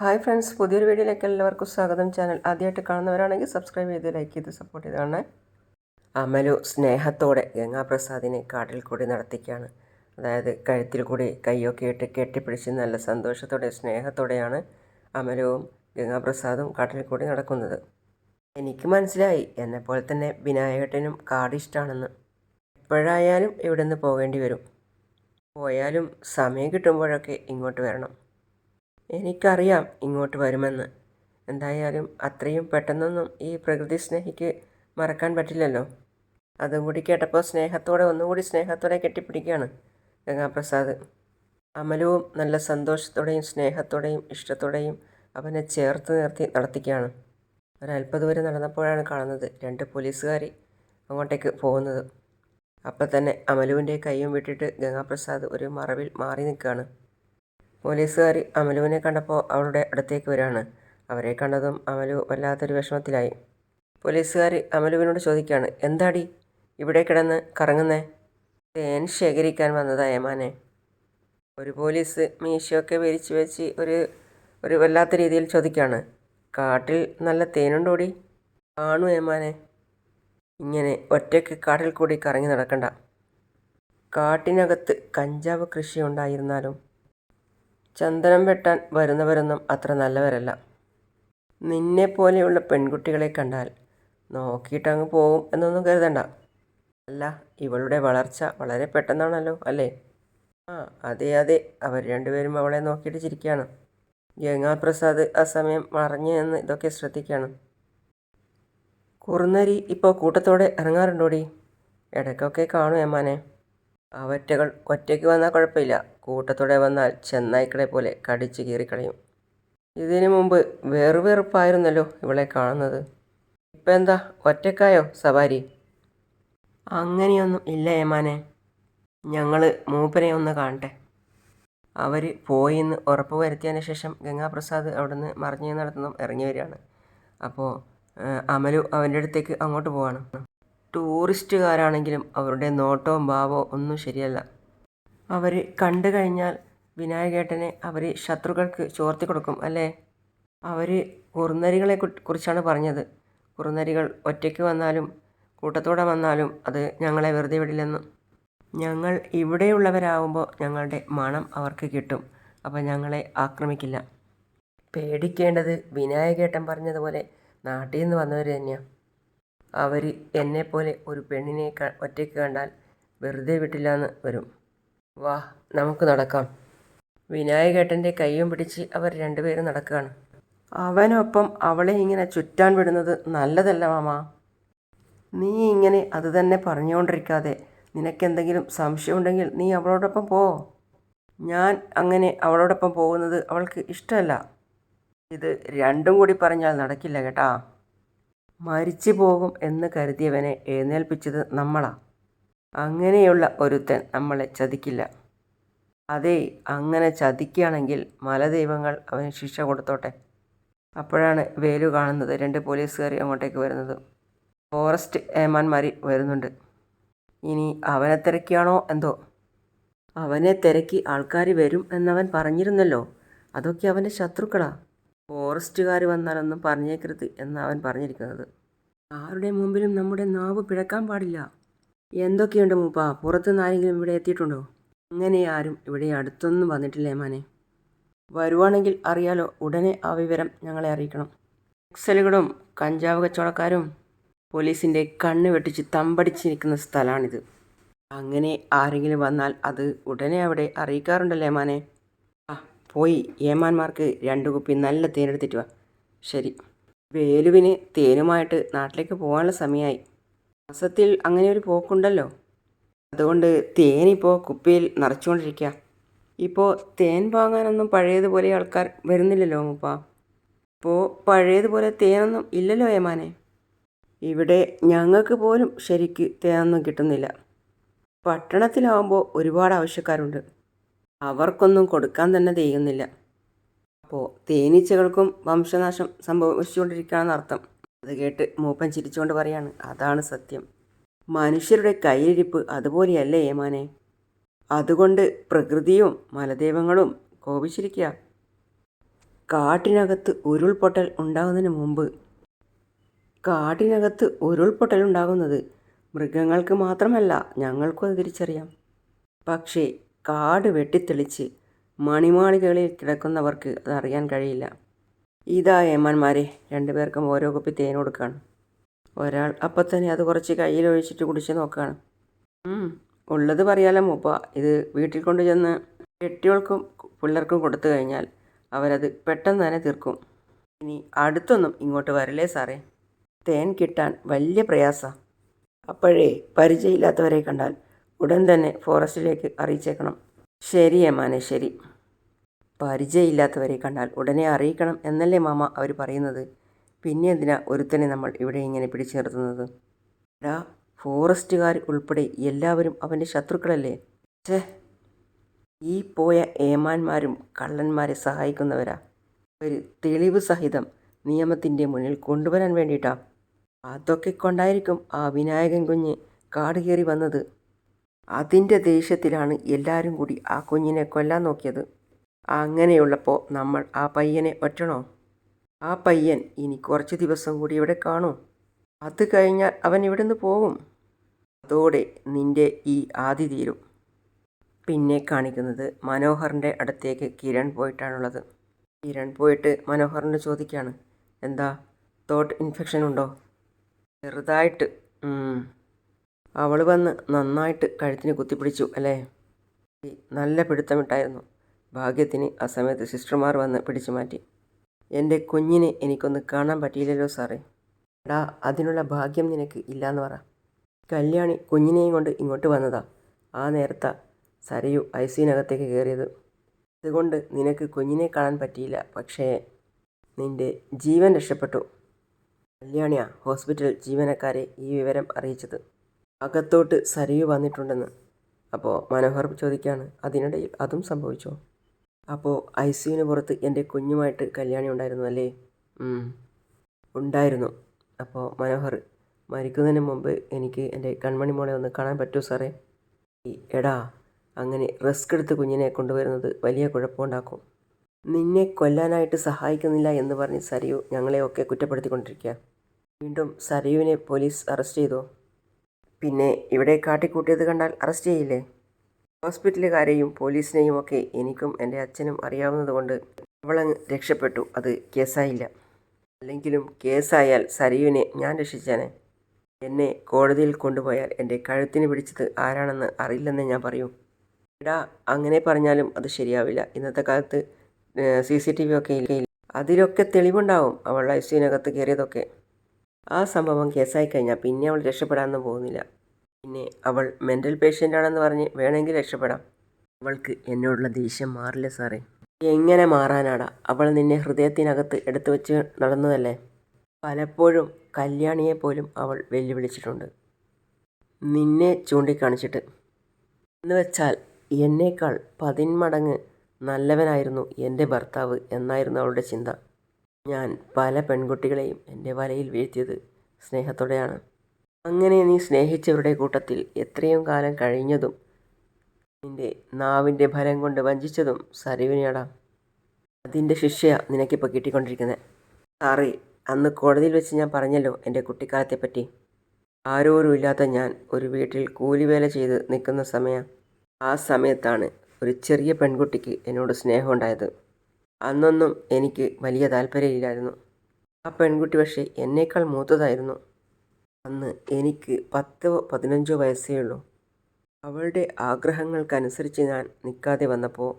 Hi friends പുതിയൊരു വീഡിയോയിലേക്ക് എല്ലാവർക്കും സ്വാഗതം. ചാനൽ ആദ്യമായിട്ട് കാണുന്നവരാണെങ്കിൽ സബ്സ്ക്രൈബ് ചെയ്ത് ലൈക്ക് ചെയ്ത് സപ്പോർട്ട് ചെയ്ത് കാണേ അമലു സ്നേഹത്തോടെ ഗംഗാപ്രസാദിനെ കാട്ടിൽ കൂടി നടത്തിക്കുകയാണ്. അതായത് കഴുത്തിൽ കൂടി കൈയൊക്കെ ഇട്ട് കെട്ടിപ്പിടിച്ച് നല്ല സന്തോഷത്തോടെ സ്നേഹത്തോടെയാണ് അമലുവും ഗംഗാപ്രസാദും കാട്ടിൽ കൂടി നടക്കുന്നത്. എനിക്ക് മനസ്സിലായി എന്നെപ്പോലെ തന്നെ വിനായകട്ടനും കാട് ഇഷ്ടമാണെന്ന് എപ്പോഴായാലും ഇവിടെ നിന്ന് പോകേണ്ടി വരും. പോയാലും സമയം കിട്ടുമ്പോഴൊക്കെ ഇങ്ങോട്ട് വരണം. എനിക്കറിയാം ഇങ്ങോട്ട് വരുമെന്ന്. എന്തായാലും അത്രയും പെട്ടെന്നൊന്നും ഈ പ്രകൃതി സ്നേഹിക്ക് മറക്കാൻ പറ്റില്ലല്ലോ. അതും കൂടി കേട്ടപ്പോൾ സ്നേഹത്തോടെ ഒന്നുകൂടി സ്നേഹത്തോടെ കെട്ടിപ്പിടിക്കുകയാണ് ഗംഗാപ്രസാദ്. അമലവും നല്ല സന്തോഷത്തോടെയും സ്നേഹത്തോടെയും ഇഷ്ടത്തോടെയും അവനെ ചേർത്ത് നിർത്തി നടത്തിക്കുകയാണ്. ഒരൽപ്പതുവരെ നടന്നപ്പോഴാണ് കാണുന്നത് രണ്ട് പോലീസുകാർ അങ്ങോട്ടേക്ക് പോകുന്നത്. അപ്പം തന്നെ അമലുവിന്റെ കൈയും വിട്ടിട്ട് ഗംഗാപ്രസാദ് ഒരു മറവിൽ മാറി നിൽക്കുകയാണ്. പോലീസുകാർ അമലുവിനെ കണ്ടപ്പോൾ അവളുടെ അടുത്തേക്ക് വരികയാണ്. അവരെ കണ്ടതും അമലു വല്ലാത്തൊരു വിഷമത്തിലായി. പോലീസുകാർ അമലുവിനോട് ചോദിക്കുകയാണ് എന്താടി? ഇവിടെ കിടന്ന് കറങ്ങുന്നേ? തേൻ ശേഖരിക്കാൻ വന്നതാ ഏമാനെ ഒരു പോലീസ് മീശയൊക്കെ വിരിച്ചു വെച്ച് ഒരു ഒരു വല്ലാത്ത രീതിയിൽ ചോദിക്കുകയാണ് കാട്ടിൽ നല്ല തേനുണ്ടോടി? കാണു ഏമാനെ ഇങ്ങനെ ഒറ്റയ്ക്ക് കാട്ടിൽ കൂടി കറങ്ങി നടക്കണ്ട. കാട്ടിനകത്ത് കഞ്ചാവ് കൃഷി ഉണ്ടായിരുന്നാലും ചന്ദനം വെട്ടാൻ വരുന്നവരൊന്നും അത്ര നല്ലവരല്ല. നിന്നെ പോലെയുള്ള പെൺകുട്ടികളെ കണ്ടാൽ നോക്കിയിട്ടങ്ങ് പോകും എന്നൊന്നും കരുതണ്ട. അല്ല ഇവളുടെ വളർച്ച വളരെ പെട്ടെന്നാണല്ലോ അല്ലേ? ആ അതെ അതെ. അവർ രണ്ടുപേരും അവളെ നോക്കിയിട്ട് ചിരിക്കുകയാണ്. ഗംഗാപ്രസാദ് ആ സമയം മറഞ്ഞു എന്ന് ഇതൊക്കെ ശ്രദ്ധിക്കുകയാണ്. കുറുന്നരി ഇപ്പോൾ കൂട്ടത്തോടെ ഇറങ്ങാറുണ്ടോടി? ഇടയ്ക്കൊക്കെ കാണും ഏമാനെ അവറ്റകൾ ഒറ്റയ്ക്ക് വന്നാൽ കുഴപ്പമില്ല. കൂട്ടത്തോടെ വന്നാൽ ചെന്നായ്ക്കളെ പോലെ കടിച്ചു കീറിക്കളയും. ഇതിനു മുമ്പ് വെറുവെറുപ്പായിരുന്നല്ലോ ഇവളെ കാണുന്നത്. ഇപ്പം എന്താ? ഒറ്റക്കായോ സവാരി? അങ്ങനെയൊന്നും ഇല്ല ഏമാനെ ഞങ്ങൾ മൂപ്പനെ ഒന്ന് കാണട്ടെ. അവർ പോയിന്ന് ഉറപ്പ് വരുത്തിയതിന് ശേഷം ഗംഗാപ്രസാദ് അവിടുന്ന് മറിഞ്ഞു നടത്തുന്നു ഇറങ്ങി വരികയാണ്. അപ്പോൾ അമലു അവന്റെ അടുത്തേക്ക് അങ്ങോട്ട് പോവാണ്. ടൂറിസ്റ്റുകാരാണെങ്കിലും അവരുടെ നോട്ടവും ഭാവവും ഒന്നും ശരിയല്ല. അവർ കണ്ടു കഴിഞ്ഞാൽ വിനായകേട്ടനെ അവർ ശത്രുക്കൾക്ക് ചോർത്തി കൊടുക്കും അല്ലേ? അവർ കുറുനരികളെ കുറിച്ചാണ് പറഞ്ഞത്. കുറുനരികൾ ഒറ്റയ്ക്ക് വന്നാലും കൂട്ടത്തോടെ വന്നാലും അത് ഞങ്ങളെ വെറുതെ വിടില്ലെന്നും. ഞങ്ങൾ ഇവിടെയുള്ളവരാകുമ്പോൾ ഞങ്ങളുടെ മണം അവർക്ക് കിട്ടും. അപ്പോൾ ഞങ്ങളെ ആക്രമിക്കില്ല. പേടിക്കേണ്ടത് വിനായകേട്ടൻ പറഞ്ഞതുപോലെ നാട്ടിൽ നിന്ന് വന്നവർ തന്നെയാണ് അവർ എന്നെപ്പോലെ ഒരു പെണ്ണിനെ ഒറ്റയ്ക്ക് കണ്ടാൽ വെറുതെ വിട്ടില്ല എന്ന് വരും. വാ നമുക്ക് നടക്കാം. വിനായകേട്ടന്റെ കൈയും പിടിച്ച് അവർ രണ്ടുപേരും നടക്കുകയാണ്. അവനൊപ്പം അവളെ ഇങ്ങനെ ചുറ്റാൻ വിടുന്നത് നല്ലതല്ല മാമ. നീ ഇങ്ങനെ അത് തന്നെ പറഞ്ഞുകൊണ്ടിരിക്കാതെ നിനക്കെന്തെങ്കിലും സംശയമുണ്ടെങ്കിൽ നീ അവളോടൊപ്പം പോ. ഞാൻ അങ്ങനെ അവളോടൊപ്പം പോകുന്നത് അവൾക്ക് ഇഷ്ടമല്ല. ഇത് രണ്ടും കൂടി പറഞ്ഞാൽ നടക്കില്ല കേട്ടാ. മരിച്ചു പോകും എന്ന് കരുതിയവനെ എഴുന്നേൽപ്പിച്ചത് നമ്മളാ. അങ്ങനെയുള്ള ഒരുത്തൻ നമ്മളെ ചതിക്കില്ല. അതേ അങ്ങനെ ചതിക്കുകയാണെങ്കിൽ മലദൈവങ്ങൾ അവന് ശിക്ഷ കൊടുത്തോട്ടെ. അപ്പോഴാണ് വേലു കാണുന്നത്. രണ്ട് പോലീസുകാർ അങ്ങോട്ടേക്ക് വരുന്നത്. ഫോറസ്റ്റ് ഏമാന്മാരി വരുന്നുണ്ട്. ഇനി അവനെ തിരക്കിയാണോ എന്തോ? അവനെ തിരക്കി ആൾക്കാർ വരും എന്നവൻ പറഞ്ഞിരുന്നല്ലോ. അതൊക്കെ അവന്റെ ശത്രുക്കളാ. ഫോറസ്റ്റുകാർ വന്നാലൊന്നും പറഞ്ഞേക്കരുത് എന്ന് അവൻ പറഞ്ഞിരിക്കുന്നത്. ആരുടെ മുമ്പിലും നമ്മുടെ നാവ് പിഴക്കാൻ പാടില്ല. എന്തൊക്കെയുണ്ട് മൂപ്പ? പുറത്തുനിന്ന് ആരെങ്കിലും ഇവിടെ എത്തിയിട്ടുണ്ടോ? അങ്ങനെ ആരും ഇവിടെ അടുത്തൊന്നും വന്നിട്ടില്ലേ മാനെ? വരുവാണെങ്കിൽ അറിയാലോ ഉടനെ ആ വിവരം ഞങ്ങളെ അറിയിക്കണം. നക്സലുകളും കഞ്ചാവ് കച്ചവടക്കാരും പോലീസിന്റെ കണ്ണ് വെട്ടിച്ച് തമ്പടിച്ചിരിക്കുന്ന സ്ഥലമാണിത് അങ്ങനെ ആരെങ്കിലും വന്നാൽ അത് ഉടനെ അവിടെ അറിയിക്കാറുണ്ടല്ലേ മാനെ? പോയി. ഏമാന്മാർക്ക് രണ്ട് കുപ്പി നല്ല തേനെടുത്തിട്ട് വാ. ശരി. വേലുവിന് തേനുമായിട്ട് നാട്ടിലേക്ക് പോകാനുള്ള സമയമായി മാസത്തിൽ അങ്ങനെ ഒരു പോക്കുണ്ടല്ലോ. അതുകൊണ്ട് തേനിപ്പോൾ കുപ്പിയിൽ നിറച്ചുകൊണ്ടിരിക്കുക ഇപ്പോൾ തേൻ വാങ്ങാനൊന്നും പഴയതുപോലെ ആൾക്കാർ വരുന്നില്ലല്ലോ മുപ്പ ഇപ്പോൾ പഴയതുപോലെ തേനൊന്നും ഇല്ലല്ലോ ഏമാനെ. ഇവിടെ ഞങ്ങൾക്ക് പോലും ശരിക്ക് തേനൊന്നും കിട്ടുന്നില്ല. പട്ടണത്തിലാവുമ്പോൾ ഒരുപാട് ആവശ്യക്കാരുണ്ട്. അവർക്കൊന്നും കൊടുക്കാൻ തന്നെ തെയ്യുന്നില്ല അപ്പോൾ തേനീച്ചകൾക്കും വംശനാശം സംഭവിച്ചുകൊണ്ടിരിക്കുകയാണെന്ന് അർത്ഥം. അത് കേട്ട് മൂപ്പൻ ചിരിച്ചുകൊണ്ട് പറയാണ് അതാണ് സത്യം. മനുഷ്യരുടെ കൈയിരിപ്പ് അതുപോലെയല്ലേ ഏമാനെ? അതുകൊണ്ട് പ്രകൃതിയും മലദൈവങ്ങളും കോപിച്ചിരിക്കുക. കാട്ടിനകത്ത് ഉരുൾപൊട്ടൽ ഉണ്ടാകുന്നതിന് മുമ്പ്. കാട്ടിനകത്ത് ഉരുൾപൊട്ടൽ ഉണ്ടാകുന്നത് മൃഗങ്ങൾക്ക് മാത്രമല്ല ഞങ്ങൾക്കും അത് തിരിച്ചറിയാം. പക്ഷേ കാട് വെട്ടിത്തെളിച്ച് മണിമാളികകളിൽ കിടക്കുന്നവർക്ക് അതറിയാൻ കഴിയില്ല. ഇതാ ഏമാന്മാരെ രണ്ടുപേർക്കും ഓരോ കുപ്പി തേൻ കൊടുക്കുകയാണ് ഒരാൾ അപ്പം തന്നെ അത് കുറച്ച് കയ്യിലൊഴിച്ചിട്ട് കുടിച്ച് നോക്കുകയാണ് ഉള്ളത് പറയാലോ മൂപ്പ. ഇത് വീട്ടിൽ കൊണ്ടുചെന്ന് കെട്ടികൾക്കും പിള്ളേർക്കും കൊടുത്തു കഴിഞ്ഞാൽ അവരത് പെട്ടെന്ന് തന്നെ തീർക്കും. ഇനി അടുത്തൊന്നും ഇങ്ങോട്ട് വരില്ലേ സാറേ? തേൻ കിട്ടാൻ വലിയ പ്രയാസമാണ് അപ്പോഴേ പരിചയമില്ലാത്തവരെ കണ്ടാൽ ഉടൻ തന്നെ ഫോറസ്റ്റിലേക്ക് അറിയിച്ചേക്കണം. ശരി ഏമാനെ ശരി. പരിചയമില്ലാത്തവരെ കണ്ടാൽ ഉടനെ അറിയിക്കണം എന്നല്ലേ മാമ അവർ പറയുന്നത്. പിന്നെ എന്തിനാ ഒരുത്തനെ നമ്മൾ ഇവിടെ ഇങ്ങനെ പിടിച്ചു നിർത്തുന്നത് എടാ ഫോറസ്റ്റുകാർ ഉൾപ്പെടെ എല്ലാവരും അവന്റെ ശത്രുക്കളല്ലേ? ഛേ ഈ പോയ ഏമാന്മാരും കള്ളന്മാരെ സഹായിക്കുന്നവരാ. ഒരു തെളിവ് സഹിതം നിയമത്തിന്റെ മുന്നിൽ കൊണ്ടുവരാൻ വേണ്ടിയിട്ടാ. അതൊക്കെ കൊണ്ടായിരിക്കും ആ വിനായകൻ കുഞ്ഞ് കാട് കയറി വന്നത്. അതിന്റെ ദേഷ്യത്തിലാണ് എല്ലാവരും കൂടി ആ കുഞ്ഞിനെ കൊല്ലാൻ നോക്കിയത്. അങ്ങനെയുള്ളപ്പോൾ നമ്മൾ ആ പയ്യനെ ഒറ്റണോ ആ പയ്യൻ ഇനി കുറച്ച് ദിവസം കൂടി ഇവിടെ കാണും. അത് കഴിഞ്ഞാൽ അവൻ ഇവിടുന്ന് പോകും അതോടെ നിന്റെ ഈ ആദി തീരും. പിന്നെ കാണിക്കുന്നത് മനോഹറിന്റെ അടുത്തേക്ക് കിരൺ പോയിട്ടാണുള്ളത്. കിരൺ പോയിട്ട് മനോഹറിനോട് ചോദിക്കുകയാണ്. എന്താ തോട്ട് ഇൻഫെക്ഷൻ ഉണ്ടോ? ചെറുതായിട്ട് അവൾ വന്ന് നന്നായിട്ട് കഴുത്തിന് കുത്തിപ്പിടിച്ചു അല്ലേ? നല്ല പിടുത്തമിട്ടായിരുന്നു ഭാഗ്യത്തിന് ആ സമയത്ത് സിസ്റ്റർമാർ വന്ന് പിടിച്ചു മാറ്റി. എന്റെ കുഞ്ഞിനെ എനിക്കൊന്ന് കാണാൻ പറ്റിയില്ലല്ലോ സാറേ. എടാ അതിനുള്ള ഭാഗ്യം നിനക്ക് ഇല്ലയെന്ന് പറ. കല്യാണി കുഞ്ഞിനെയും കൊണ്ട് ഇങ്ങോട്ട് വന്നതാ. ആ നേരത്താ സരയു ഐ സിനകത്തേക്ക് കയറിയത് അതുകൊണ്ട് നിനക്ക് കുഞ്ഞിനെ കാണാൻ പറ്റിയില്ല. പക്ഷേ നിന്റെ ജീവൻ രക്ഷപ്പെട്ടു. കല്യാണിയാ ഹോസ്പിറ്റൽ ജീവനക്കാരെ ഈ വിവരം അറിയിച്ചത്. അകത്തോട്ട് സരയു വന്നിട്ടുണ്ടെന്ന്. അപ്പോൾ മനോഹർ ചോദിക്കുകയാണ് അതിനിടയിൽ അതും സംഭവിച്ചോ? അപ്പോൾ ഐ സിയുവിന് പുറത്ത് എന്റെ കുഞ്ഞുമായിട്ട് കല്യാണി ഉണ്ടായിരുന്നു അല്ലേ? ഉണ്ടായിരുന്നു. അപ്പോൾ മനോഹർ മരിക്കുന്നതിന് മുമ്പ് എനിക്ക് എന്റെ കൺമണി മോളെ ഒന്ന് കാണാൻ പറ്റുമോ സാറേ? എടാ അങ്ങനെ റിസ്ക് എടുത്ത് കുഞ്ഞിനെ കൊണ്ടുവരുന്നത് വലിയ കുഴപ്പമുണ്ടാക്കും. നിന്നെ കൊല്ലാനായിട്ട് സഹായിക്കുന്നില്ല എന്ന് പറഞ്ഞ് സരയു ഞങ്ങളെയൊക്കെ കുറ്റപ്പെടുത്തിക്കൊണ്ടിരിക്കുക. വീണ്ടും സരയുവിനെ പോലീസ് അറസ്റ്റ് ചെയ്തോ? പിന്നെ ഇവിടെ കാട്ടിക്കൂട്ടിയത് കണ്ടാൽ അറസ്റ്റ് ചെയ്യില്ലേ? ഹോസ്പിറ്റലുകാരെയും പോലീസിനെയും ഒക്കെ എനിക്കും എന്റെ അച്ഛനും അറിയാവുന്നതുകൊണ്ട് അവളങ്ങ് രക്ഷപ്പെട്ടു. അത് കേസായില്ല. അല്ലെങ്കിലും കേസായാൽ സരയുവിനെ ഞാൻ രക്ഷിച്ചേനെ. എന്നെ കോടതിയിൽ കൊണ്ടുപോയാൽ എന്റെ കഴുത്തിന് പിടിച്ചത് ആരാണെന്ന് അറിയില്ലെന്ന് ഞാൻ പറയൂ. എടാ അങ്ങനെ പറഞ്ഞാലും അത് ശരിയാവില്ല. ഇന്നത്തെ കാലത്ത് സി സി ടി വി ഒക്കെ അതിലൊക്കെ തെളിവുണ്ടാവും അവൾ ഐ സിനകത്ത് കയറിയതൊക്കെ. ആ സംഭവം കേസായി കഴിഞ്ഞാൽ പിന്നെ അവൾ രക്ഷപ്പെടാനൊന്നും പോകുന്നില്ല. പിന്നെ അവൾ മെന്റൽ പേഷ്യന്റാണെന്ന് പറഞ്ഞ് വേണമെങ്കിൽ രക്ഷപ്പെടാം. അവൾക്ക് എന്നോടുള്ള ദേഷ്യം മാറില്ല സാറേ. എങ്ങനെ മാറാനാടാ? അവൾ നിന്നെ ഹൃദയത്തിനകത്ത് എടുത്തു വെച്ച് നടന്നതല്ലേ? പലപ്പോഴും കല്യാണിയെ പോലും അവൾ വെല്ലുവിളിച്ചിട്ടുണ്ട്. നിന്നെ ചൂണ്ടിക്കാണിച്ചിട്ട്. എന്ന് വെച്ചാൽ എന്നേക്കാൾ പതിന്മടങ്ങ് നല്ലവനായിരുന്നു എന്റെ ഭർത്താവ് എന്നായിരുന്നു അവളുടെ ചിന്ത. ഞാൻ പല പെൺകുട്ടികളെയും എന്റെ വലയിൽ വീഴ്ത്തിയത് സ്നേഹത്തോടെയാണ്. അങ്ങനെ നീ സ്നേഹിച്ചവരുടെ കൂട്ടത്തിൽ എത്രയും കാലം കഴിഞ്ഞതും നിന്റെ നാവിന്റെ ഫലം കൊണ്ട് വഞ്ചിച്ചതും സരവിനെയാടാ. അതിന്റെ ശിക്ഷയ നിനക്കിപ്പോൾ കിട്ടിക്കൊണ്ടിരിക്കുന്നത്. സാറേ അന്ന് കോടതിയിൽ വെച്ച് ഞാൻ പറഞ്ഞല്ലോ എന്റെ കുട്ടിക്കാലത്തെപ്പറ്റി. ആരോരും ഇല്ലാത്ത ഞാൻ ഒരു വീട്ടിൽ കൂലിവേല ചെയ്ത് നിൽക്കുന്ന സമയം. ആ സമയത്താണ് ഒരു ചെറിയ പെൺകുട്ടിക്ക് എന്നോട് സ്നേഹം ഉണ്ടായത് അന്നൊന്നും എനിക്ക് വലിയ താല്പര്യമില്ലായിരുന്നു. ആ പെൺകുട്ടി പക്ഷേ എന്നേക്കാൾ മൂത്തതായിരുന്നു. അന്ന് എനിക്ക് പത്തോ പതിനഞ്ചോ വയസ്സേ ഉള്ളൂ. അവളുടെ ആഗ്രഹങ്ങൾക്കനുസരിച്ച് ഞാൻ നിൽക്കാതെ വന്നപ്പോൾ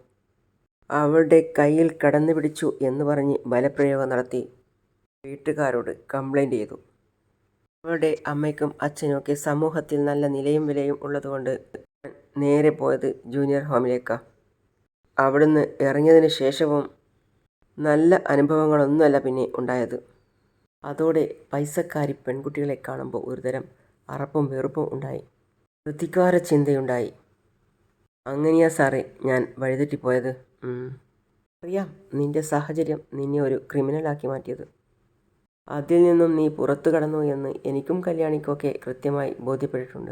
അവളുടെ കയ്യിൽ കടന്നു പിടിച്ചു എന്ന് പറഞ്ഞ് ബലപ്രയോഗം നടത്തി വീട്ടുകാരോട് കംപ്ലൈന്റ് ചെയ്തു. അവളുടെ അമ്മയ്ക്കും അച്ഛനും ഒക്കെ സമൂഹത്തിൽ നല്ല നിലയും വിലയും ഉള്ളതുകൊണ്ട് നേരെ പോയത് ജൂനിയർ ഹോമിലേക്കാണ് അവിടുന്ന് ഇറങ്ങിയതിന് ശേഷവും നല്ല അനുഭവങ്ങളൊന്നുമല്ല പിന്നെ ഉണ്ടായത്. അതോടെ പൈസക്കാരി പെൺകുട്ടികളെ കാണുമ്പോൾ ഒരുതരം അറപ്പും വെറുപ്പും ഉണ്ടായി. പ്രതികാര ചിന്തയുണ്ടായി. അങ്ങനെയാ സാറേ ഞാൻ വഴിതെറ്റിപ്പോയത്. അറിയാം നിന്റെ സാഹചര്യം നിന്നെ ഒരു ക്രിമിനലാക്കി മാറ്റിയത്. അതിൽ നിന്നും നീ പുറത്തു കടന്നു എന്ന് എനിക്കും കല്യാണിക്കൊക്കെ കൃത്യമായി ബോധ്യപ്പെട്ടിട്ടുണ്ട്.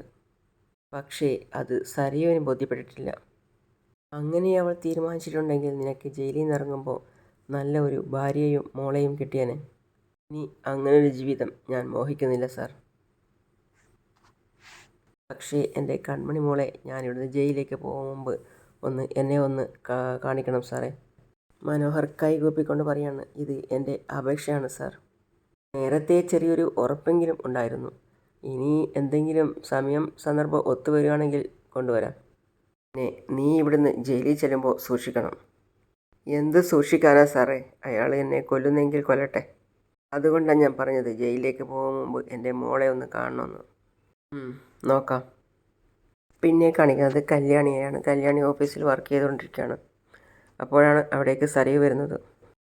പക്ഷേ അത് സരയുവിന് ബോധ്യപ്പെട്ടിട്ടില്ല. അങ്ങനെ അവൾ തീരുമാനിച്ചിട്ടുണ്ടെങ്കിൽ നിനക്ക് ജയിലിൽ നിന്ന് ഇറങ്ങുമ്പോൾ നല്ല ഒരു ഭാര്യയും മോളെയും കിട്ടിയേനെ. ഇനി അങ്ങനെ ഒരു ജീവിതം ഞാൻ മോഹിക്കുന്നില്ല സാർ. പക്ഷേ എന്റെ കൺമണി മോളെ ഞാൻ ഇവിടുന്ന് ജയിലിലേക്ക് പോകും മുമ്പ് ഒന്ന് എന്നെ ഒന്ന് കാണിക്കണം സാറേ. മനോഹർ കൈകൂപ്പിക്കൊണ്ട് പറയാണ് ഇത് എന്റെ അപേക്ഷയാണ് സാർ. നേരത്തെ ചെറിയൊരു ഉറപ്പെങ്കിലും ഉണ്ടായിരുന്നു. ഇനി എന്തെങ്കിലും സമയം സന്ദർഭം ഒത്തുവരികയാണെങ്കിൽ കൊണ്ടുവരാം. പിന്നെ നീ ഇവിടുന്ന് ജയിലിൽ ചെല്ലുമ്പോൾ സൂക്ഷിക്കണം. എന്ത് സൂക്ഷിക്കാനാ സാറേ? അയാൾ എന്നെ കൊല്ലുന്നെങ്കിൽ കൊല്ലട്ടെ. അതുകൊണ്ടാണ് ഞാൻ പറഞ്ഞത് ജയിലിലേക്ക് പോകും മുമ്പ് എന്റെ മോളെ ഒന്ന് കാണണമെന്ന് നോക്കാം. പിന്നെ കാണിക്കുന്നത് കല്യാണിയാണ്. കല്യാണി ഓഫീസിൽ വർക്ക് ചെയ്തുകൊണ്ടിരിക്കുകയാണ്. അപ്പോഴാണ് അവിടേക്ക് സരയു വരുന്നത്.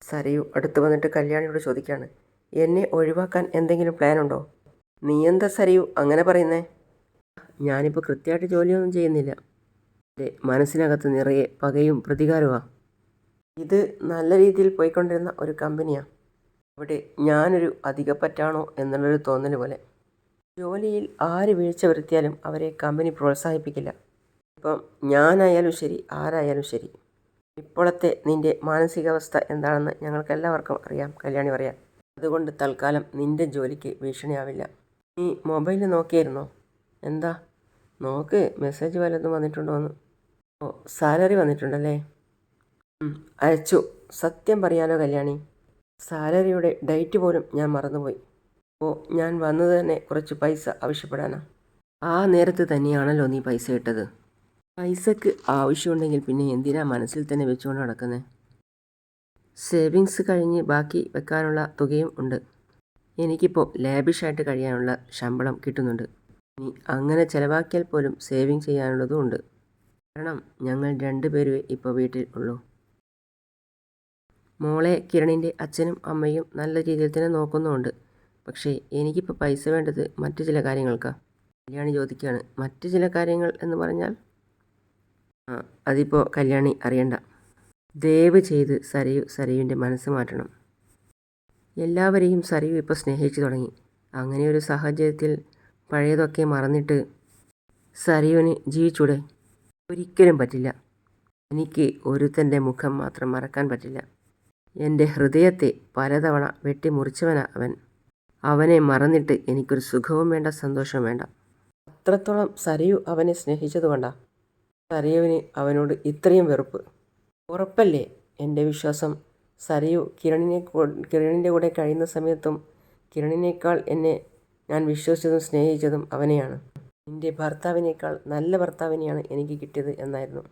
സരയു അടുത്ത് വന്നിട്ട് കല്യാണിയോട് ചോദിക്കുകയാണ്. എന്നെ ഒഴിവാക്കാൻ എന്തെങ്കിലും പ്ലാൻ ഉണ്ടോ? നീ എന്താ സരയു അങ്ങനെ പറയുന്നേ? ഞാനിപ്പോൾ കൃത്യമായിട്ട് ജോലിയൊന്നും ചെയ്യുന്നില്ല. മനസ്സിനകത്ത് നിറയെ പകയും പ്രതികാരവുമാണ് ഇത് നല്ല രീതിയിൽ പോയിക്കൊണ്ടിരുന്ന ഒരു കമ്പനിയാണ് അവിടെ ഞാനൊരു അധികപ്പറ്റാണോ എന്നുള്ളൊരു തോന്നൽ പോലെ. ജോലിയിൽ ആര് വീഴ്ച വരുത്തിയാലും അവരെ കമ്പനി പ്രോത്സാഹിപ്പിക്കില്ല. ഇപ്പം ഞാനായാലും ശരി ആരായാലും ശരി. ഇപ്പോഴത്തെ നിന്റെ മാനസികാവസ്ഥ എന്താണെന്ന് ഞങ്ങൾക്കെല്ലാവർക്കും അറിയാം കല്യാണി പറയാം. അതുകൊണ്ട് തൽക്കാലം നിന്റെ ജോലിക്ക് ഭീഷണിയാവില്ല. നീ മൊബൈൽ നോക്കിയായിരുന്നോ എന്താ? നോക്ക് മെസ്സേജ് വല്ലതും വന്നിട്ടുണ്ടോ എന്ന് ഓ സാലറി വന്നിട്ടുണ്ടല്ലേ? അയച്ചു. സത്യം പറയാലോ കല്യാണി. സാലറിയുടെ ഡേറ്റ് പോലും ഞാൻ മറന്നുപോയി. ഓ ഞാൻ വന്നത് തന്നെ കുറച്ച് പൈസ ആവശ്യപ്പെടാനാ. ആ നേരത്ത് തന്നെയാണല്ലോ നീ പൈസ ഇട്ടത്. പൈസക്ക് ആവശ്യമുണ്ടെങ്കിൽ പിന്നെ എന്തിനാ മനസ്സിൽ തന്നെ വെച്ചുകൊണ്ട് നടക്കുന്നത് സേവിങ്സ് കഴിഞ്ഞ് ബാക്കി വെക്കാനുള്ള തുകയും ഉണ്ട്. എനിക്കിപ്പോൾ ലാബിഷായിട്ട് കഴിയാനുള്ള ശമ്പളം കിട്ടുന്നുണ്ട്. ഇനി അങ്ങനെ ചിലവാക്കിയാൽ പോലും സേവിങ് ചെയ്യാനുള്ളതും ഉണ്ട്. കാരണം ഞങ്ങൾ രണ്ടുപേരും ഇപ്പോൾ വീട്ടിൽ ഉള്ളൂ. മോളെ കിരണിന്റെ അച്ഛനും അമ്മയും നല്ല രീതിയിൽ തന്നെ നോക്കുന്നുമുണ്ട് പക്ഷേ എനിക്കിപ്പോൾ പൈസ വേണ്ടത് മറ്റു ചില കാര്യങ്ങൾക്കാണ് കല്യാണി ചോദിക്കുകയാണ് മറ്റു ചില കാര്യങ്ങൾ എന്ന് പറഞ്ഞാൽ? ആ അതിപ്പോൾ കല്യാണി അറിയണ്ട. ദയവ് ചെയ്ത് സരയു സരയുവിന്റെ മനസ്സ് മാറ്റണം. എല്ലാവരെയും സരയു ഇപ്പോൾ സ്നേഹിച്ചു തുടങ്ങി. അങ്ങനെ ഒരു സാഹചര്യത്തിൽ പഴയതൊക്കെ മറന്നിട്ട് സരയുവിന് ജീവിച്ചൂടെ? ഒരിക്കലും പറ്റില്ല. എനിക്ക് ഒരുത്തന്റെ മുഖം മാത്രം മറക്കാൻ പറ്റില്ല. എന്റെ ഹൃദയത്തെ പലതവണ വെട്ടിമുറിച്ചവനാ അവൻ. അവനെ മറന്നിട്ട് എനിക്കൊരു സുഖവും വേണ്ട സന്തോഷവും വേണ്ട. അത്രത്തോളം സരയു അവനെ സ്നേഹിച്ചതുകൊണ്ടാ സരയുവിന് അവനോട് ഇത്രയും വെറുപ്പ്. ഉറപ്പല്ലേ എന്റെ വിശ്വാസം? സരയു കിരണിനെ കിരണിന്റെ കൂടെ കഴിയുന്ന സമയത്തും കിരണിനേക്കാൾ എന്നെ ഞാൻ വിശ്വസിച്ചതും സ്നേഹിച്ചതും അവനെയാണ്. എന്റെ ഭർത്താവിനേക്കാൾ നല്ല ഭർത്താവിനെയാണ് എനിക്ക് കിട്ടിയത് എന്നായിരുന്നു.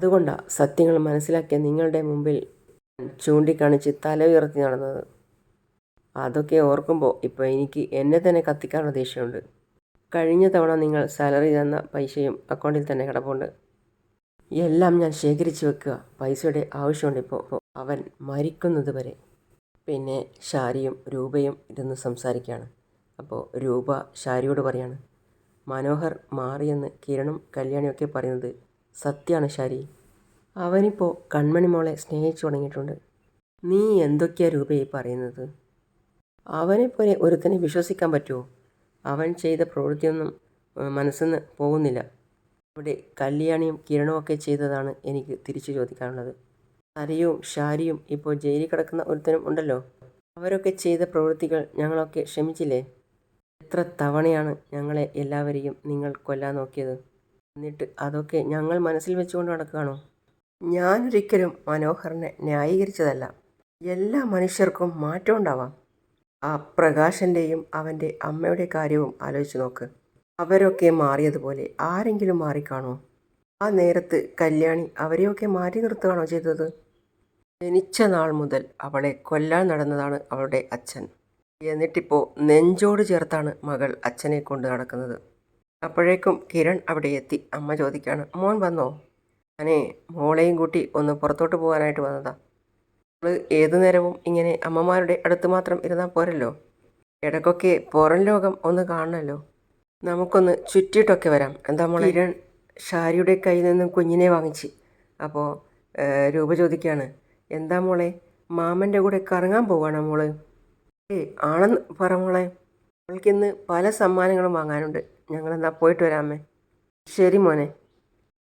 അതുകൊണ്ടാണ് സത്യങ്ങൾ മനസ്സിലാക്കിയ നിങ്ങളുടെ മുമ്പിൽ ചൂണ്ടിക്കാണിച്ച് തല ഉയർത്തി നടന്നത്. അതൊക്കെ ഓർക്കുമ്പോൾ ഇപ്പോൾ എനിക്ക് എന്നെ തന്നെ കത്തിക്കാനുള്ള ദേഷ്യമുണ്ട്. കഴിഞ്ഞ തവണ നിങ്ങൾ സാലറി തന്ന പൈസയും അക്കൗണ്ടിൽ തന്നെ കിടപ്പുണ്ട്. എല്ലാം ഞാൻ ശേഖരിച്ചു വെക്കുക. പൈസയുടെ ആവശ്യമുണ്ട് ഇപ്പോൾ അവൻ മരിക്കുന്നത് വരെ. പിന്നെ ഷാരിയും രൂപയും ഇരുന്ന് സംസാരിക്കുകയാണ്. അപ്പോൾ രൂപ ഷാരിയോട് പറയാണ് മനോഹർ മാറിയെന്ന് കിരണും കല്യാണിയൊക്കെ പറയുന്നത് സത്യമാണ് ഷാരി. അവനിപ്പോൾ കൺമണി മോളെ സ്നേഹിച്ചു തുടങ്ങിയിട്ടുണ്ട്. നീ എന്തൊക്കെയാ രൂപയെ പറയുന്നത്? അവനെപ്പോലെ ഒരുത്തനെ വിശ്വസിക്കാൻ പറ്റുമോ അവൻ ചെയ്ത പ്രവൃത്തിയൊന്നും മനസ്സിൽ നിന്ന് പോകുന്നില്ല. അവിടെ കല്യാണിയും കിരണവും ഒക്കെ ചെയ്തതാണ് എനിക്ക് തിരിച്ചു ചോദിക്കാനുള്ളത്. സരയും ഷാരിയും ഇപ്പോൾ ജയിലിൽ കിടക്കുന്ന ഒരുത്തനും ഉണ്ടല്ലോ. അവരൊക്കെ ചെയ്ത പ്രവൃത്തികൾ ഞങ്ങളൊക്കെ ക്ഷമിച്ചില്ലേ? എത്ര തവണയാണ് ഞങ്ങളെ എല്ലാവരെയും നിങ്ങൾ കൊല്ലാൻ നോക്കിയത്? എന്നിട്ട് അതൊക്കെ ഞങ്ങൾ മനസ്സിൽ വെച്ചുകൊണ്ട് നടക്കുകയാണോ? ഞാനൊരിക്കലും മനോഹറിനെ ന്യായീകരിച്ചതല്ല. എല്ലാ മനുഷ്യർക്കും മാറ്റം ഉണ്ടാവാം. ആ പ്രകാശന്റെയും അവന്റെ അമ്മയുടെ കാര്യവും ആലോചിച്ച് നോക്ക്. അവരൊക്കെ മാറിയതുപോലെ ആരെങ്കിലും മാറിക്കാണോ? ആ നേരത്ത് കല്യാണി അവരെയൊക്കെ മാറ്റി നിർത്തുകയാണോ ചെയ്തത്? ജനിച്ച നാൾ മുതൽ അവളെ കൊല്ലാൻ നടന്നതാണ് അവളുടെ അച്ഛൻ. എന്നിട്ടിപ്പോൾ നെഞ്ചോട് ചേർത്താണ് മകൾ അച്ഛനെ കൊണ്ട് നടക്കുന്നത്. അപ്പോഴേക്കും കിരൺ അവിടെ എത്തി അമ്മ ചോദിക്കുകയാണ് മോൻ വന്നോ? ഞാനേ മോളെയും കൂട്ടി ഒന്ന് പുറത്തോട്ട് പോകാനായിട്ട് വന്നതാ. നമ്മൾ ഏതു നേരവും ഇങ്ങനെ അമ്മമാരുടെ അടുത്ത് മാത്രം ഇരുന്നാൽ പോരല്ലോ. ഇടയ്ക്കൊക്കെ പുറം ലോകം ഒന്ന് കാണണമല്ലോ നമുക്കൊന്ന് ചുറ്റിയിട്ടൊക്കെ വരാം. എന്താ മോളെ? കിരൺ ഷാരിയുടെ കയ്യിൽ നിന്നും കുഞ്ഞിനെ വാങ്ങിച്ച്. അപ്പോൾ രൂപ ചോദിക്കുകയാണ് എന്താ മോളെ? മാമന്റെ കൂടെ കറങ്ങാൻ പോവാണോ മോൾ? ഏ ആണെന്ന് പറ മോളെ. അവൾക്കിന്ന് പല സമ്മാനങ്ങളും വാങ്ങാനുണ്ട്. ഞങ്ങളെന്നാ പോയിട്ട് വരാമേ ശരി മോനെ.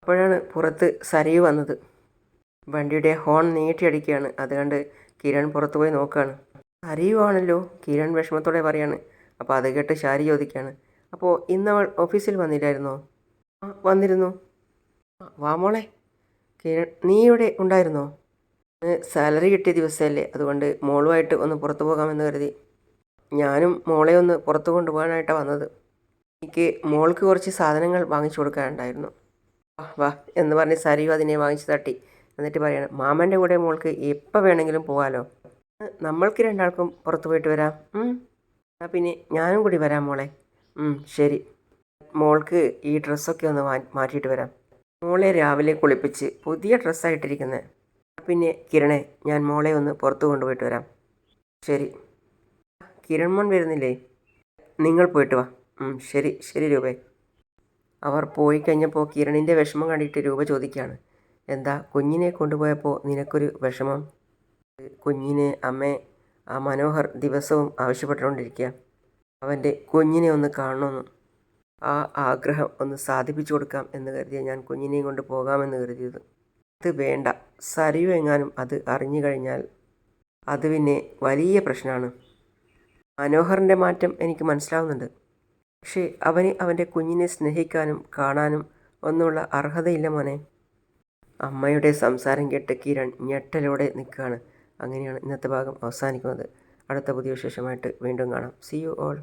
അപ്പോഴാണ് പുറത്ത് സരയു വന്നത്. വണ്ടിയുടെ ഹോൺ നീട്ടിയടിക്കുകയാണ്. അത് കണ്ട് കിരൺ പുറത്തു പോയി നോക്കുകയാണ്. അറിയുവാണല്ലോ കിരൺ വിഷമത്തോടെ പറയാണ്. അപ്പോൾ അത് കേട്ട് ശാരി ചോദിക്കുകയാണ്. അപ്പോൾ ഇന്നവൾ ഓഫീസിൽ വന്നില്ലായിരുന്നോ? ആ വന്നിരുന്നു. വാ മോളെ. കിരൺ നീ ഇവിടെ ഉണ്ടായിരുന്നോ? സാലറി കിട്ടിയ ദിവസമല്ലേ. അതുകൊണ്ട് മോളുമായിട്ട് ഒന്ന് പുറത്തു പോകാമെന്ന് കരുതി. ഞാനും മോളെ ഒന്ന് പുറത്തു കൊണ്ടുപോകാനായിട്ടാണ് വന്നത്. എനിക്ക് മോൾക്ക് കുറച്ച് സാധനങ്ങൾ വാങ്ങിച്ചു കൊടുക്കാനുണ്ടായിരുന്നു. വാ വാ എന്ന് പറഞ്ഞ് സരിയു അതിനെ വാങ്ങിച്ചു തട്ടി. എന്നിട്ട് പറയണം മാമന്റെ കൂടെ മോൾക്ക് എപ്പോൾ വേണമെങ്കിലും പോകാമല്ലോ നമ്മൾക്ക് രണ്ടാൾക്കും പുറത്തു പോയിട്ട് വരാം. ആ പിന്നെ ഞാനും കൂടി വരാം മോളെ. ശരി. മോൾക്ക് ഈ ഡ്രസ്സൊക്കെ ഒന്ന് മാറ്റിയിട്ട് വരാം. മോളെ രാവിലെ കുളിപ്പിച്ച് പുതിയ ഡ്രസ്സായിട്ടിരിക്കുന്നത് പിന്നെ കിരണെ ഞാൻ മോളെ ഒന്ന് പുറത്തു കൊണ്ടുപോയിട്ട് വരാം. ശരി. കിരൺ മോൻ വരുന്നില്ലേ? നിങ്ങൾ പോയിട്ട് വാ. ശരി ശരി രൂപേ. അവർ പോയി കഴിഞ്ഞപ്പോൾ കിരണിന്റെ വിഷമം കണ്ടിട്ട് രൂപ ചോദിക്കുകയാണ്. എന്താ കുഞ്ഞിനെ കൊണ്ടുപോയപ്പോൾ നിനക്കൊരു വിഷമം? കുഞ്ഞിനെ അമ്മേ ആ മനോഹർ ദിവസവും ആവശ്യപ്പെട്ടുകൊണ്ടിരിക്കുക. അവന്റെ കുഞ്ഞിനെ ഒന്ന് കാണണമെന്ന്. ആ ആഗ്രഹം ഒന്ന് സാധിപ്പിച്ചു കൊടുക്കാം എന്ന് കരുതിയ ഞാൻ കുഞ്ഞിനെയും കൊണ്ട് പോകാമെന്ന് കരുതിയത്. അത് വേണ്ട. സരിയു എങ്ങാനും അത് അറിഞ്ഞു കഴിഞ്ഞാൽ അത് പിന്നെ വലിയ പ്രശ്നമാണ്. മനോഹറിന്റെ മാറ്റം എനിക്ക് മനസ്സിലാവുന്നുണ്ട്. പക്ഷേ അവന് അവന്റെ കുഞ്ഞിനെ സ്നേഹിക്കാനും കാണാനും ഒന്നുമുള്ള അർഹതയില്ല മോനെ. അമ്മയുടെ സംസാരം കേട്ട് കിരൺ ഞെട്ടലോടെ നിൽക്കുകയാണ്. അങ്ങനെയാണ് ഇന്നത്തെ ഭാഗം അവസാനിക്കുന്നത്. അടുത്ത പുതിയ വിശേഷമായിട്ട് വീണ്ടും കാണാം. C you all